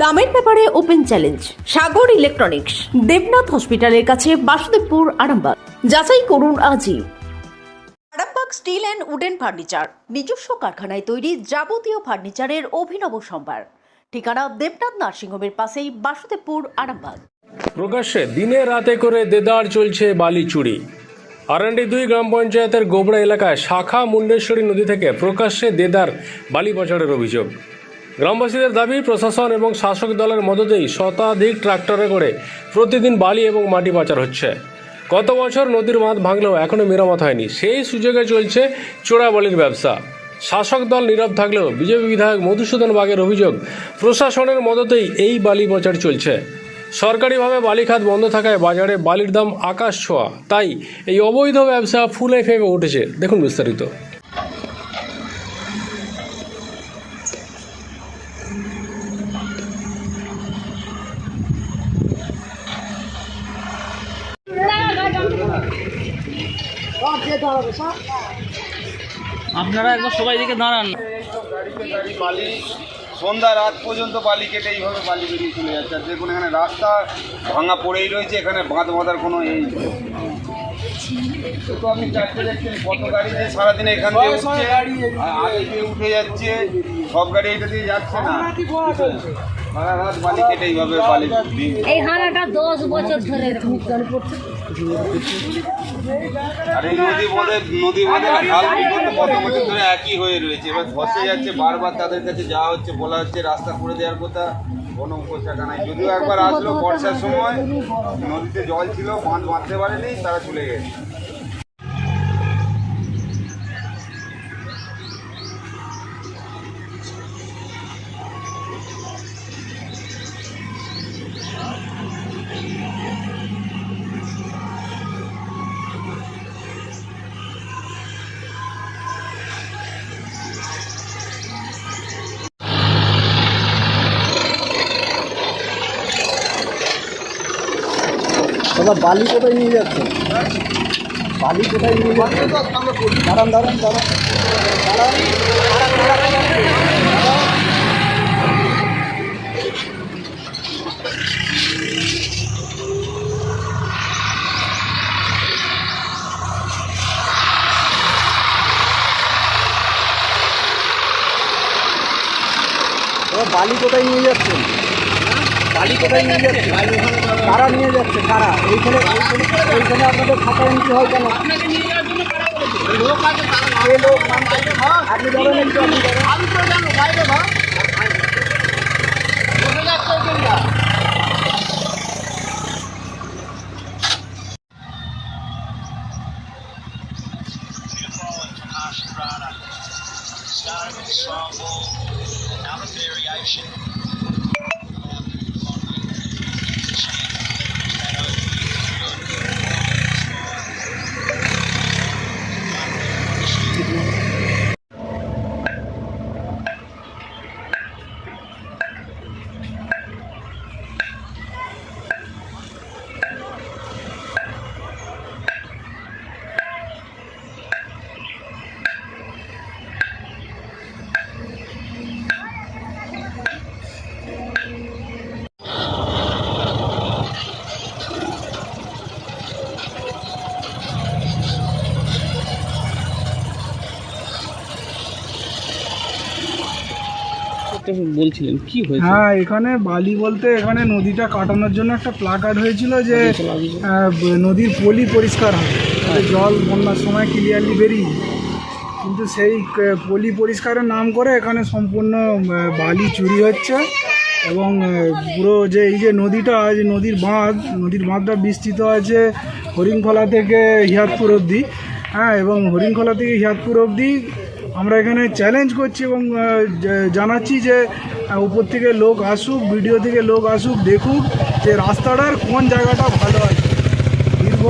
দামের ব্যাপারে open challenge Sagar electronics Debnath হসপিটালের কাছে বাসুদেবপুর আরামবাগ। যাচাই করুন আজই। Arambagh steel and wooden furniture নিজস্ব কারখানায় তৈরি যাবতীয় ফার্নিচারের অভিনব সম্ভার। ঠিকানা দেবনাথ নার্সিংহোমের পাশেই বাসুদেবপুর আরামবাগ। প্রকাশ্যে দিনে রাতে করে দেদার চলছে বালি চুরি। আরান্ডি দুই গ্রাম পঞ্চায়েতের গোবরা এলাকায় শাখা মুন্ডেশ্বরী নদী থেকে প্রকাশ্যে দেদার বালি পাচারের অভিযোগ। গ্রামবাসীদের দাবি, প্রশাসন এবং শাসক দলের মদতেই শতাধিক ট্রাক্টরে করে প্রতিদিন বালি এবং মাটি পাচার হচ্ছে। গত বছর নদীর বাঁধ ভাঙলেও এখনও মেরামত হয়নি। সেই সুযোগে চলছে চোরা বালির ব্যবসা। শাসক দল নীরব থাকলেও বিজেপি বিধায়ক মধুসূদন বাগের অভিযোগ, প্রশাসনের মদতেই এই বালি পাচার চলছে। সরকারিভাবে বালি খাত বন্ধ থাকায় বাজারে বালির দাম আকাশ ছোঁয়া। তাই এই অবৈধ ব্যবসা ফুলে ফেপে উঠেছে। দেখুন বিস্তারিত। আপনারা একবার সবাই দিকে দাঁড়ান। গাড়ি বালি সন্ধ্যা রাত পর্যন্ত বালি কেটে এইভাবে বালি বেরিয়ে চলে যাচ্ছে। আর দেখুন এখানে রাস্তা ভাঙা পড়েই রয়েছে এখানে বাঁধ বাঁধার কোনো এই নেই। তো আপনি চারটে দেখছেন কত গাড়ি যে সারাদিন এখান দিয়ে উঠছে আর উঠে যাচ্ছে সব গাড়ি এটা দিয়ে যাচ্ছে না। সারা রাত বালি কেটে এইভাবে বালি এই হানাটা দশ বছর ধরে আর এই নদী বাঁধের নদী খাল কত বছর ধরে একই হয়ে রয়েছে। এবার ধসে যাচ্ছে, বারবার তাদের কাছে যাওয়া হচ্ছে, বলা হচ্ছে রাস্তা করে দেওয়ার কথা, কোনো উপচাকা নাই। যদিও একবার আসলো বর্ষার সময়, নদীতে জল ছিল, বাঁধ বাঁধতে পারেনি, তারা চলে গেছে। দাদা, বালি কোথায় নিয়ে যাচ্ছে? বালি কোথায় নিয়ে যাচ্ছে? দাঁড়ান দাঁড়ান দাঁড়ান। বালি কোথায় নিয়ে যাচ্ছেন বালি কোথায় নিয়ে যাচ্ছে? কারা নিয়ে যাচ্ছে? কারা? এইখানে এইখানে- আপনাদের খাতা এন্ট্রি হয় কেন? লোক আপনি যাবেন একটু আপনি যাবেন একটা বলছিলেন কি হয়েছে? হ্যাঁ এখানে বালি বলতে এখানে নদীটা কাটানোর জন্য একটা প্লাকার্ড হয়েছিল যে নদীর পলি পরিষ্কার হয়। জল বন্যার সময় ক্লিয়ারলি বেরিয়ে কিন্তু সেই পলি পরিষ্কারের নাম করে এখানে সম্পূর্ণ বালি চুরি হচ্ছে এবং পুরো যে এই যে নদীটা যে নদীর বাঁধ নদীর বাঁধটা বিস্তৃত আছে হরিণখোলা থেকে হিয়াতপুর অবধি। হ্যাঁ এবং হরিণখোলা থেকে হিয়াতপুর অবধি আমরা এখানে চ্যালেঞ্জ করছি এবং জানাচ্ছি যে উপর থেকে লোক আসুক ভিডিও থেকে লোক আসুক দেখুক যে রাস্তাটার কোন জায়গাটা ভালো আছে। দীর্ঘ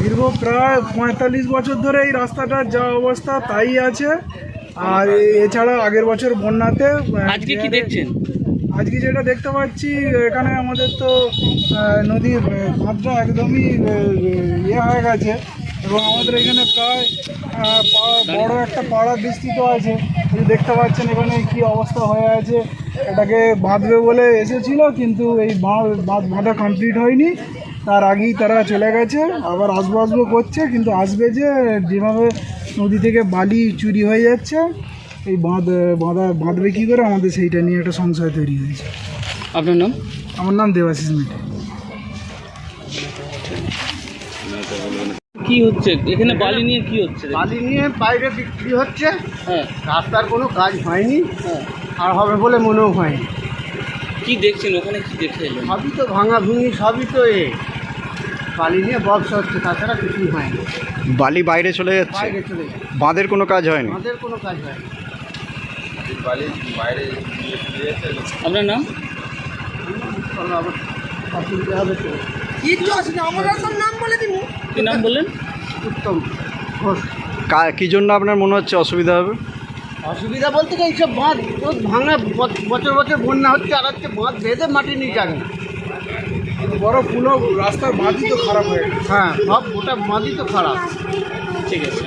দীর্ঘ প্রায় পঁয়তাল্লিশ বছর ধরে এই রাস্তাটার যা অবস্থা তাই আছে। আর এছাড়া আগের বছর বন্যাতে আজকে কি দেখছেন? আজকে যেটা দেখতে পাচ্ছি এখানে আমাদের তো নদীর বাঁধটা একদমই ইয়ে হয়ে গেছে। এবং আমাদের এখানে প্রায় পা- বড় একটা পাড়া বিস্তৃত আছে। দেখতে পাচ্ছেন এখানে কি অবস্থা হয়ে আছে। এটাকে বাঁধবে বলে এসেছিল কিন্তু এই বাঁধ বাঁধ বাঁধা কমপ্লিট হয়নি। তার আগেই তারা চলে গেছে আবার আসব আসব করছে কিন্তু আসবে যে যেভাবে নদী থেকে বালি চুরি হয়ে যাচ্ছে এই বাঁধ বাঁধা বাঁধবে কী করে? আমাদের সেইটা নিয়ে একটা সংশয় তৈরি হয়েছে। আপনার নাম? আমার নাম দেবাশিস মিটে কি হচ্ছে? এখানে বালি নিয়ে কি হচ্ছে? বালি নিয়ে বাইরে বিক্রি হচ্ছে। হ্যাঁ। রাস্তার কোনো কাজ হয়নি। হ্যাঁ। আর হবে বলে মনেও হয়নি। কি দেখছেন? ওখানে কি দেখে এলেন? সবই তো ভাঙা ভুঙি সবই তো এ। বালি নিয়ে ব্যবসা হচ্ছে তাছাড়া কিছুই হয়নি। বালি বাইরে চলে যাচ্ছে? বাইরে চলে যায় বাঁধের কোনো কাজ হয়নি? আমাদের কোনো কাজ হয়নি। বালি বাইরে অসুবিধা হবে যাচ্ছে আপনার নাম তাহলে আবার অসুবিধা হবে তো কি নাম বললেন? উত্তম ঘোষ। কী জন্য আপনার মনে হচ্ছে অসুবিধা হবে? অসুবিধা বলতে কি এইসব বাঁধ ভাঙা বছর বছর বন্যা হচ্ছে আর হচ্ছে বাঁধ বেঁধে মাটি নিয়ে যাবে। না বড় পুরো রাস্তার বাঁধই তো খারাপ হয়ে গেছে। হ্যাঁ সব গোটা বাঁধই তো খারাপ। ঠিক আছে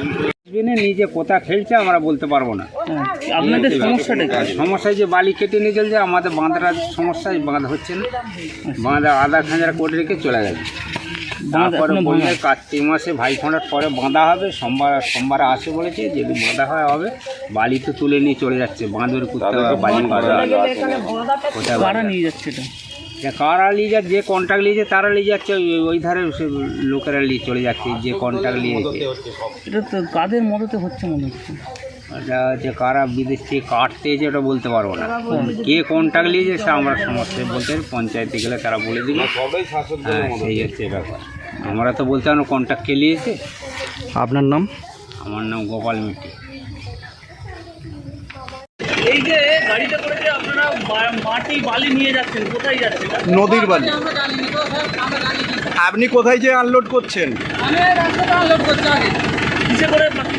নিজে কোথা খেলছে আমরা বলতে পারব না। হ্যাঁ, আপনাদের সমস্যাটা কি? সমস্যায় যে বালি কেটে নিয়ে চলছে আমাদের বাঁধটা সমস্যায় বাঁধ হচ্ছে না। বাঁধা আধা খাঁজার করে রেখে চলে গেছে। বাঁধ তারপরে এখনও বললে ভাঙা? কার্তিক মাসে ভাই ফোঁড়ার পরে বাঁধা হবে সোমবার সোমবারে আসে বলেছে যদি বাঁধা হয় হবে বালি তো তুলে নিয়ে চলে যাচ্ছে বাঁধের করতে হবে বালি কাটা কোথায় কারা নিয়ে যাচ্ছে এটা। কারা নিয়ে যাচ্ছে যে কন্ট্রাক্ট নিয়েছে তারা নিয়ে যাচ্ছে ওই- ওই ধারে সে লোকেরা নিয়ে চলে যাচ্ছে যে কন্ট্রাক্ট নিয়েছে। এটা তো কাদের মদতে হচ্ছে মনে হচ্ছে? এটা যে কারা বিদেশ থেকে কাটতে এসে ওটা বলতে পারব না। কে কন্ট্যাক্ট নিয়েছে সে আমরা সমস্ত বলতে পারি। পঞ্চায়েতে গেলে তারা বলে দিবে। হ্যাঁ সেই হচ্ছে ব্যাপার। আমরা তো বলতে পারব কন্ট্যাক্ট কে নিয়েছে? আপনার নাম? আমার নাম গোপাল মিট্টি এই যে গাড়িতে করে যে আপনারা মাটি বালি নিয়ে যাচ্ছেন কোথায় যাচ্ছেন? নদীর বালি। আপনি কোথায় যে আনলোড করছেন? কিসে করে মাটি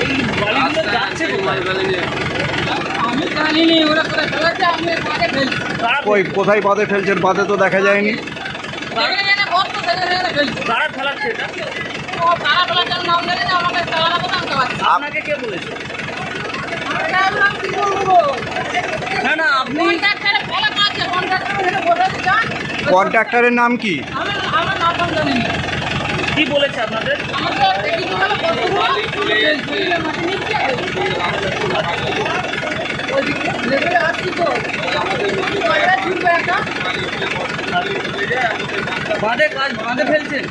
এই বালিগুলো যাচ্ছে কোথায়? কারা কই কোথায় বাঁধে ফেলছেন? বাঁধে তো দেখা যায়নি। ফেলাচ্ছে আপনাকে কে বলেছে? না না আপনি কন্ট্রাক্টরের নাম কি? কি বলেছে আপনাদের? বাঁধে কাজ বাঁধে ফেলছেন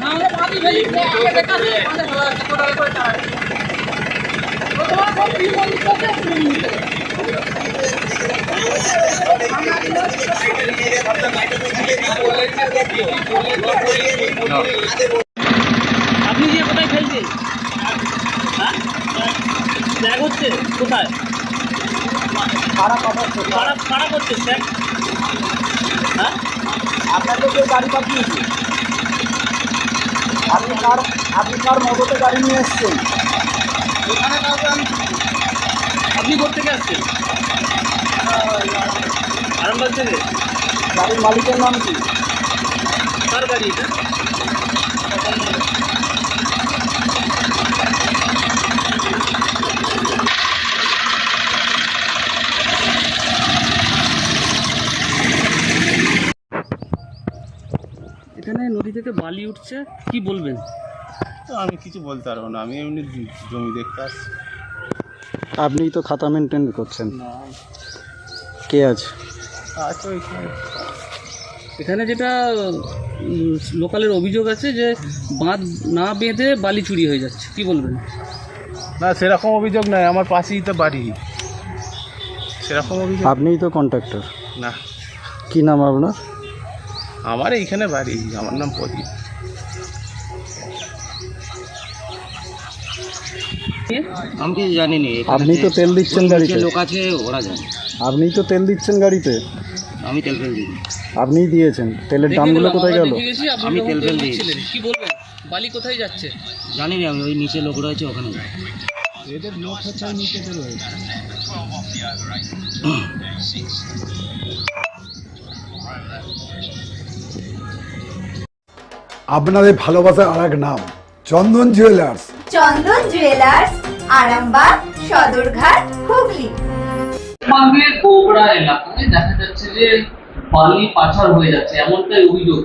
আপনি যে কোথায় ফেলছেন ব্যাগ হচ্ছে কোথায়? খারাপ অবস্থা কারা কারা করছে স্যার হ্যাঁ? আপনাকে যে গাড়ি পাঠিয়েছি, আপনি কার আপনি কার মদতে গাড়ি নিয়ে এসছেন। ওখানে কাউকে আমি আপনি কোথেকে আসছেন? আরামবাগ থেকে? গাড়ির মালিকের নাম কি? কার গাড়ি এটা? এখানে নদী থেকে বালি উঠছে কি বলবেন? আমি কিছু বলতে পারব না আমি এমনি জমি দেখতে আসছি। আপনিই তো খাতা মেনটেন করছেন। কে আছে? আচ্ছা ওইখানে। এখানে যেটা উম, লোকালের অভিযোগ আছে যে বাঁধ না বেঁধে বালি চুরি হয়ে যাচ্ছে কি বলবেন? না সেরকম অভিযোগ নাই আমার পাশেই তো বাড়ি। সেরকম অভিযোগ আপনিই তো কন্ট্রাক্টর না। কি নাম আপনার? আমার এইখানে বাড়ি আমার নাম প্রদীপ। আমি কিছু জানি নি আপনি তো তেল দিচ্ছেন গাড়িতে। লোক আছে ওরা জানে। আপনিই তো তেল দিচ্ছেন গাড়িতে। আমি তেল ফেল দিই আপনিই দিয়েছেন। তেলের দামগুলো কোথায় গেল? আমি তেল ফেল দিই কি বলবেন বালি কোথায় যাচ্ছে? জানি না আমি ওই নিচে লোক রয়েছে ওখানে যাই। আপনাদের ভালোবাসার আর এক নাম চন্দন জুয়েলার্স চন্দন জুয়েলার্স আরামবাগ সদরঘাট হুগলি। পশ্চিমবঙ্গের গোবরা এলাকায় দেখা যাচ্ছে যে বালি পাচার হয়ে যাচ্ছে এমনটাই অভিযোগ।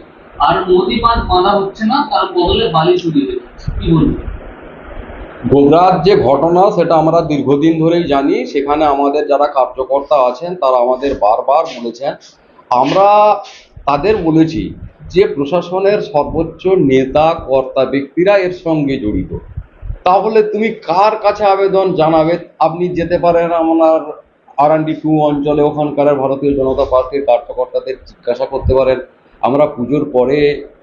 আর নদী বাঁধ বাঁধা হচ্ছে না তার বদলে বালি চুরি হয়ে যাচ্ছে কি বলব গোবরার যে ঘটনা সেটা আমরা দীর্ঘদিন ধরেই জানি। সেখানে আমাদের যারা কার্যকর্তা আছেন তারা আমাদের বারবার বলেছেন। আমরা তাদের বলেছি যে প্রশাসনের সর্বোচ্চ নেতা, কর্তা, ব্যক্তিরা এর সঙ্গে জড়িত। তাহলে তুমি কার কাছে আবেদন জানাবে? আপনি যেতে পারেন আমার আর টু অঞ্চলে, ওখানকার ভারতীয় জনতা পার্টির কার্যকর্তাদের জিজ্ঞাসা করতে পারেন। আমরা পুজোর পরে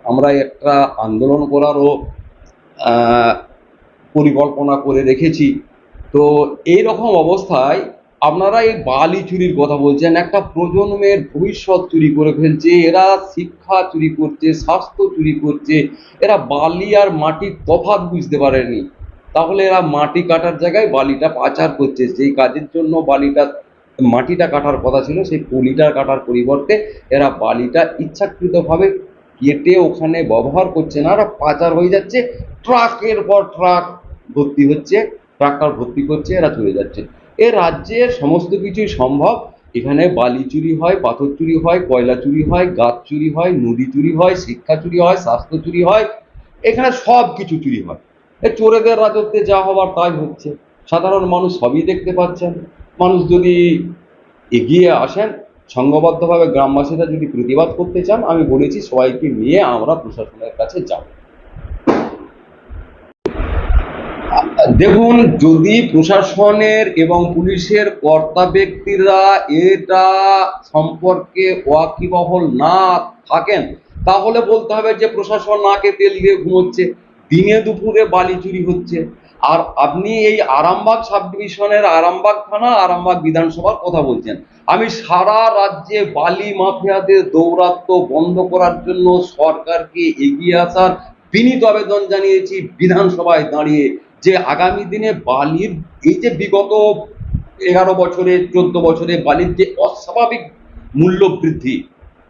আমরা একটা আন্দোলন করারও পরিকল্পনা করে রেখেছি তো এই রকম অবস্থায় আপনারা এই বালি চুরির কথা বলছেন, একটা প্রজন্মের ভবিষ্যৎ চুরি করে ফেলছে, এরা শিক্ষা চুরি করছে, স্বাস্থ্য চুরি করছে, এরা বালি আর মাটির তফাৎ বুঝতে পারেনি। তাহলে এরা মাটি কাটার জায়গায় বালিটা পাচার করছে, যেই কাজের জন্য বালিটা, মাটিটা কাটার কথা ছিল, সেই পলিটা কাটার পরিবর্তে এরা বালিটা ইচ্ছাকৃতভাবে কেটে ওখানে ব্যবহার করছে না এরা পাচার হয়ে যাচ্ছে, ট্রাকের পর ট্রাক ভর্তি হচ্ছে, ট্রাক্টর ভর্তি করছে, এরা চলে যাচ্ছে। এ রাজ্যে সমস্ত কিছুই সম্ভব। এখানে বালি চুরি হয়, পাথর চুরি হয়, কয়লা চুরি হয়, গাছ চুরি হয়, নদী চুরি হয়, শিক্ষা চুরি হয়, স্বাস্থ্য চুরি হয়, এখানে সব কিছু চুরি হয়। এ চোরেদের রাজত্বে যা হবার তাই হচ্ছে। সাধারণ মানুষ সবই দেখতে পাচ্ছেন। মানুষ যদি এগিয়ে আসেন, সংঘবদ্ধভাবে গ্রামবাসীরা যদি প্রতিবাদ করতে চান, আমি বলেছি সবাইকে নিয়ে আমরা প্রশাসনের কাছে যাব। দেখুন, যদি প্রশাসনের এবং পুলিশের কর্তা ব্যক্তিরা এটা সম্পর্কে ওয়াকিবহল না থাকেন, তাহলে বলতে হবে যে প্রশাসন নাকে তেল দিয়ে ঘুমোচ্ছে, দিনে দুপুরে বালি চুরি হচ্ছে। আর আপনি এই আরামবাগ সাব ডিভিশনের আরামবাগ থানা, আরামবাগ বিধানসভার কথা বলছেন। আমি সারা রাজ্যে বালি মাফিয়াদের দৌরাত্ম বন্ধ করার জন্য সরকারকে এগিয়ে আসার বিনীত আবেদন জানিয়েছি, বিধানসভায় দাঁড়িয়ে যে আগামী দিনে বালির এই যে বিগত এগারো বছরে, চোদ্দ বছরে বালির যে অস্বাভাবিক মূল্য বৃদ্ধি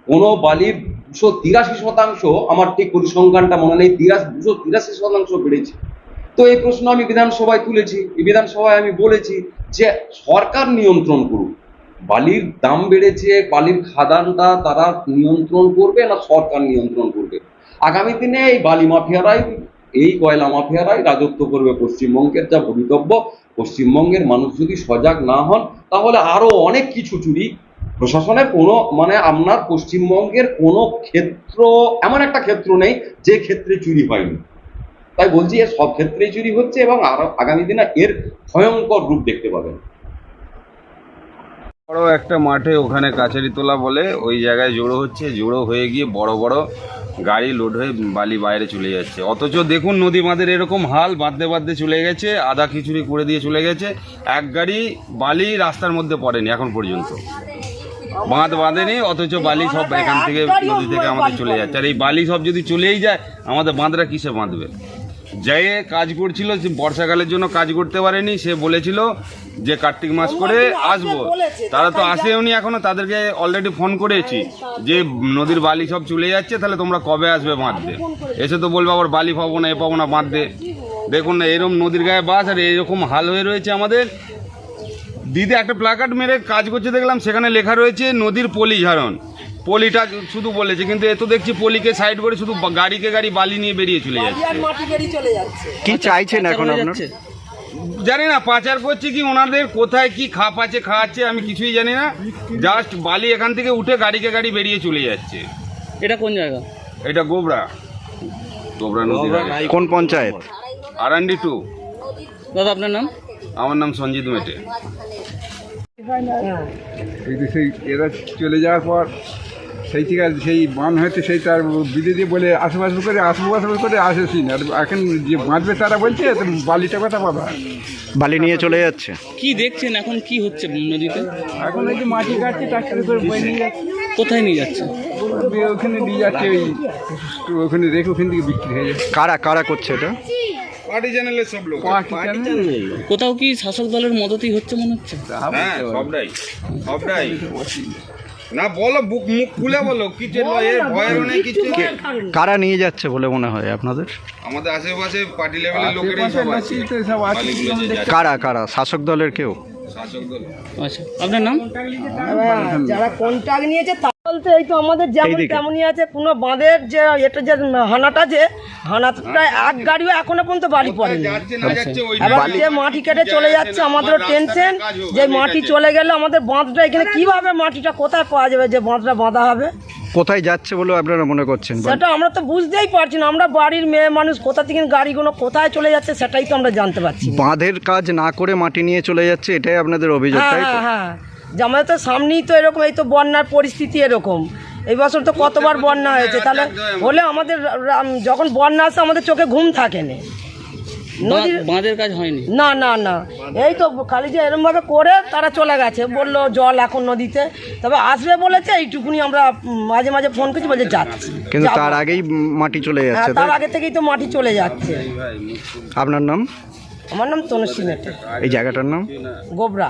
কোনো বালির দুশো তিরাশি শতাংশ, আমার ঠিক পরিসংখ্যানটা মনে নেই, তিরাশি, দুশো তিরাশি শতাংশ বেড়েছে। তো এই প্রশ্ন আমি বিধানসভায় তুলেছি। বিধানসভায় আমি বলেছি যে সরকার নিয়ন্ত্রণ করুক। বালির দাম বেড়েছে, বালির খাদানটা তারা নিয়ন্ত্রণ করবে না সরকার নিয়ন্ত্রণ করবে? আগামী দিনে এই বালি মাফিয়ারাই এই কয়লা মাফিয়ারাই রাজত্ব করবে পশ্চিমবঙ্গের যা ভবিতব্য পশ্চিমবঙ্গের মানুষ যদি সজাগ না হন, তাহলে আরও অনেক কিছু চুরি। প্রশাসনের কোনো মানে আপনার পশ্চিমবঙ্গের কোনো ক্ষেত্র, এমন একটা ক্ষেত্র নেই যে ক্ষেত্রে চুরি হয়নি। তাই বলছি এর সব ক্ষেত্রেই চুরি হচ্ছে এবং আরও আগামী দিনে এর ভয়ঙ্কর রূপ দেখতে পাবেন। বড় একটা মাঠে ওখানে কাছারি তোলা বলে ওই জায়গায় জোড়ো হচ্ছে, জোড়ো হয়ে গিয়ে বড় বড় গাড়ি লোড হয়ে বালি বাইরে চলে যাচ্ছে। অথচ দেখুন নদী বাঁধের এরকম হাল বাঁধতে বাঁধতে চলে গেছে, আধা খিচুড়ি করে দিয়ে চলে গেছে। এক গাড়ি বালি রাস্তার মধ্যে পড়েনি এখন পর্যন্ত। বাঁধ বাঁধেনি, অথচ বালি সব এখান থেকে নদী থেকে আমাদের চলে যাচ্ছে। আর এই বালি সব যদি চলেই যায়, আমাদের বাঁধরা কিসে বাঁধবে? যে কাজ করছিল সে বর্ষাকালের জন্য কাজ করতে পারেনি সে বলেছিল যে কার্তিক মাস করে আসব। তারা তো আসেওনি এখনও তাদেরকে অলরেডি ফোন করেছি যে নদীর বালি সব চলে যাচ্ছে তাহলে তোমরা কবে আসবে বাঁধতে? এসে তো বলবে আবার বালি পাবো না এ পাবো না বাঁধতে। দেখুন না এরকম নদীর গায়ে বাস আর এরকম হাল হয়ে রয়েছে আমাদের। দিদি একটা প্লাকার্ড মেরে কাজ করছে দেখলাম সেখানে লেখা রয়েছে নদীর পলি ঝাড়ন পলিটা শুধু বলেছে কিন্তু এ তো দেখছি পলিকে সাইড করে শুধু গাড়িকে গাড়ি বালি নিয়ে বেরিয়ে চলে যাচ্ছে। কি চাইছেন এখন আপনার? জানি না পাচার করছে কি ওনাদের কোথায় কি খাপ আছে খাওয়াচ্ছে আমি কিছুই জানি না। জাস্ট বালি এখান থেকে উঠে গাড়িকে গাড়ি বেরিয়ে চলে যাচ্ছে। এটা কোন জায়গা? এটা গোবরা। গোবরা আগে। কোন পঞ্চায়েত? আরান্ডি টু। দাদা আপনার নাম? আমার নাম সঞ্জিত মেটে। এই যে সেই এরা চলে যাওয়ার পর সেই থেকে সেই বান হয়েছে সেই তার বিদেশি বলে আসব আসব করে আসব আসব করে আসেছি না। আর এখন যে বাঁধবে তারা বলছে বালিটা কথা পাবা? বালি নিয়ে চলে যাচ্ছে। কি দেখছেন এখন কি হচ্ছে নদীতে? এখন এই যে মাটি কাটছে ট্রাক্টরে করে বয়ে নিয়ে যাচ্ছে। কোথায় নিয়ে যাচ্ছে? ওখানে নিয়ে যাচ্ছে ওই তো ওখানে রেখে ওখান থেকে বিক্রি হয়ে যাচ্ছে। কারা কারা করছে এটা? পার্টি চ্যানেলের সব লোক। কোথাও কি শাসক দলের মদতই হচ্ছে মনে হচ্ছে? হ্যাঁ সবটাই সবটাই। না বলো বুক মুখ খুলে বলো কিছু এর ভয়েরও নেই কিছু। কারা নিয়ে যাচ্ছে বলে মনে হয় আপনাদের? আমাদের আশেপাশে পার্টি লেভেলের লোকেরাই সব আছে। কারা কারা? শাসক দলের কেউ? আচ্ছা আপনার নাম? যারা কন্ট্রাক্ট নিয়েছে বলতে এই তো আমাদের যেমন তেমনই আছে কোনো বাঁধের যে এটা যে হানাটা যে হানাটা এক গাড়িও এখনও পর্যন্ত বাড়ি পড়েনি। যাচ্ছে না এবার যে মাটি কেটে চলে যাচ্ছে আমাদেরও টেনশন যে মাটি চলে গেলে আমাদের বাঁধটা এখানে কীভাবে মাটিটা কোথায় পাওয়া যাবে যে বাঁধটা বাঁধা হবে? কোথায় যাচ্ছে বলে আপনারা মনে করছেন? সেটা আমরা তো বুঝতেই পারছি না আমরা বাড়ির মেয়ে মানুষ কোথা থেকে গাড়িগুলো কোথায় চলে যাচ্ছে সেটাই তো আমরা জানতে পারছি। বাঁধের কাজ না করে মাটি নিয়ে চলে যাচ্ছে এটাই আপনাদের অভিযোগ হ্যাঁ হ্যাঁ হ্যাঁ। যে আমাদের তো সামনেই তো এরকম এই তো বন্যার পরিস্থিতি এরকম। এই বছর তো কতবার বন্যা হয়েছে? তাহলে হলে আমাদের যখন বন্যা আসে আমাদের চোখে ঘুম থাকে না। নদীর বাঁধের কাজ হয়নি? না না না। এই তো খালি যে এরমভাবে করে তারা চলে গেছে। বলল জল এখন নদীতে। তবে আসবে বলেছে এইটুকুনি আমরা মাঝে মাঝে ফোন করছি বলছে যাচ্ছি কিন্তু তার আগেই মাটি চলে হ্যাঁ যাচ্ছে তার আগে থেকেই তো মাটি চলে যাচ্ছে। আপনার নাম? আমার নাম তনুশ্রী মেটে। এই জায়গাটার নাম? গোবরা।